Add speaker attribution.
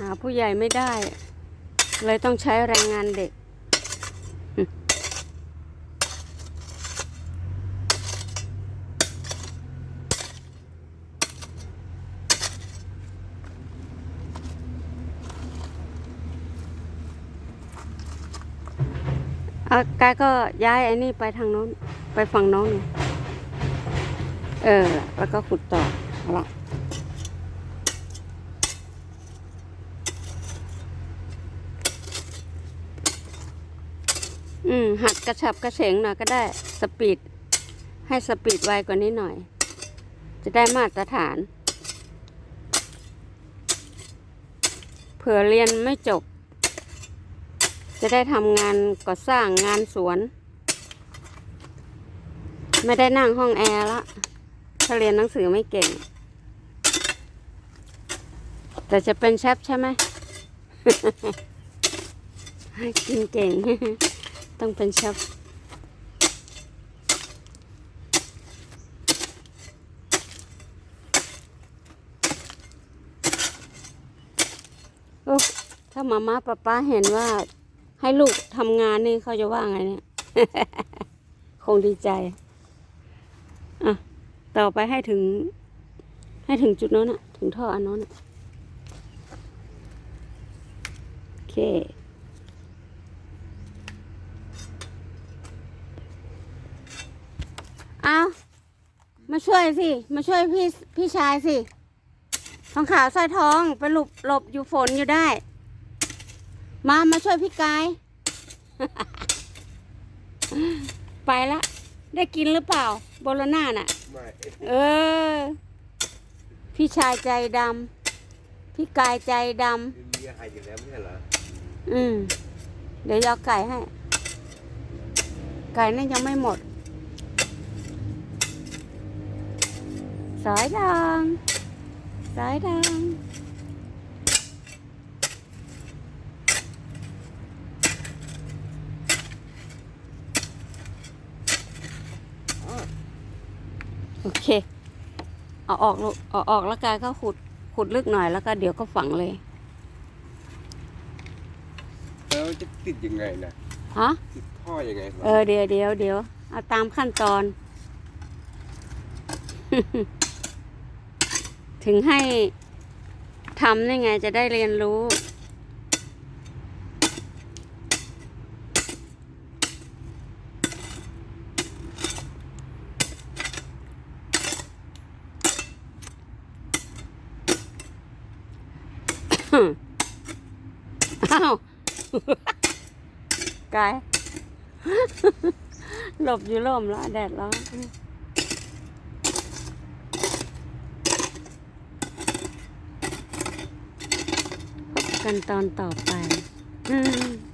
Speaker 1: หาผู้ใหญ่ไม่ได้ เลยต้องใช้แรงงานเด็ก อากายก็ย้ายไอ้นี่ไปทางโน้น ไปฝั่งโน้นนี่เออ แล้วก็ขุดต่อละ อืมหัดกระฉับกระเฉงหน่อยก็ได้สปีด ให้สปีดไวกว่านี้หน่อย จะได้มาตรฐานเผื่อเรียนไม่จบ จะได้ทำงานก่อสร้างงานสวน ไม่ได้นั่งห้องแอร์ละถ้าเรียนหนังสือไม่เก่ง แต่จะเป็นเชฟใช่ไหม กินเก่ง ต้องเป็นเชฟโอ้ถ้ามาม่าป้าป้าเห็นว่า ให้ลูกทำงานนี่เขาจะว่าไงเนี่ย คงดีใจ อะ ต่อไปให้ถึง ให้ถึงจุดโน้นอะถึงท่ออันโน้นอะโอเค เอามาช่วยสิ มาช่วยพี่พี่ชายสิทองขาวสร้อยทองไปหลบหลบอยู่ฝนอยู่ได้ มามาช่วยพี่กาย ไปละ ได้กินหรือเปล่าโบโลน่าน่ะ
Speaker 2: ไม่
Speaker 1: เออ พี่ชายใจดำพี่กายใจด
Speaker 2: มีอาหารอยู่แล้วไม่ใช่เหรอำ
Speaker 1: อืม เดี๋ยวเอาไก่ให้ ไก่นั่นยังไม่หมด สายดางสายดางโอเค เอาออกลูกเอาออกแล้วกายก็ขุดขุดลึกหน่อยแล้วก็เดี๋ยวก็ฝังเลย
Speaker 2: แล้วจะติดยังไงนะ
Speaker 1: ฮะ
Speaker 2: ติดท่อยังไง
Speaker 1: เออเดี๋ยวเดี๋ยวเดี๋ยวเอาตามขั้นตอน ถึงให้ทำนี่ไงจะได้เรียนรู้ อ้าวกายหลบอยู่ร่มแล้วแดดร้อน กันตอนต่อไป อืม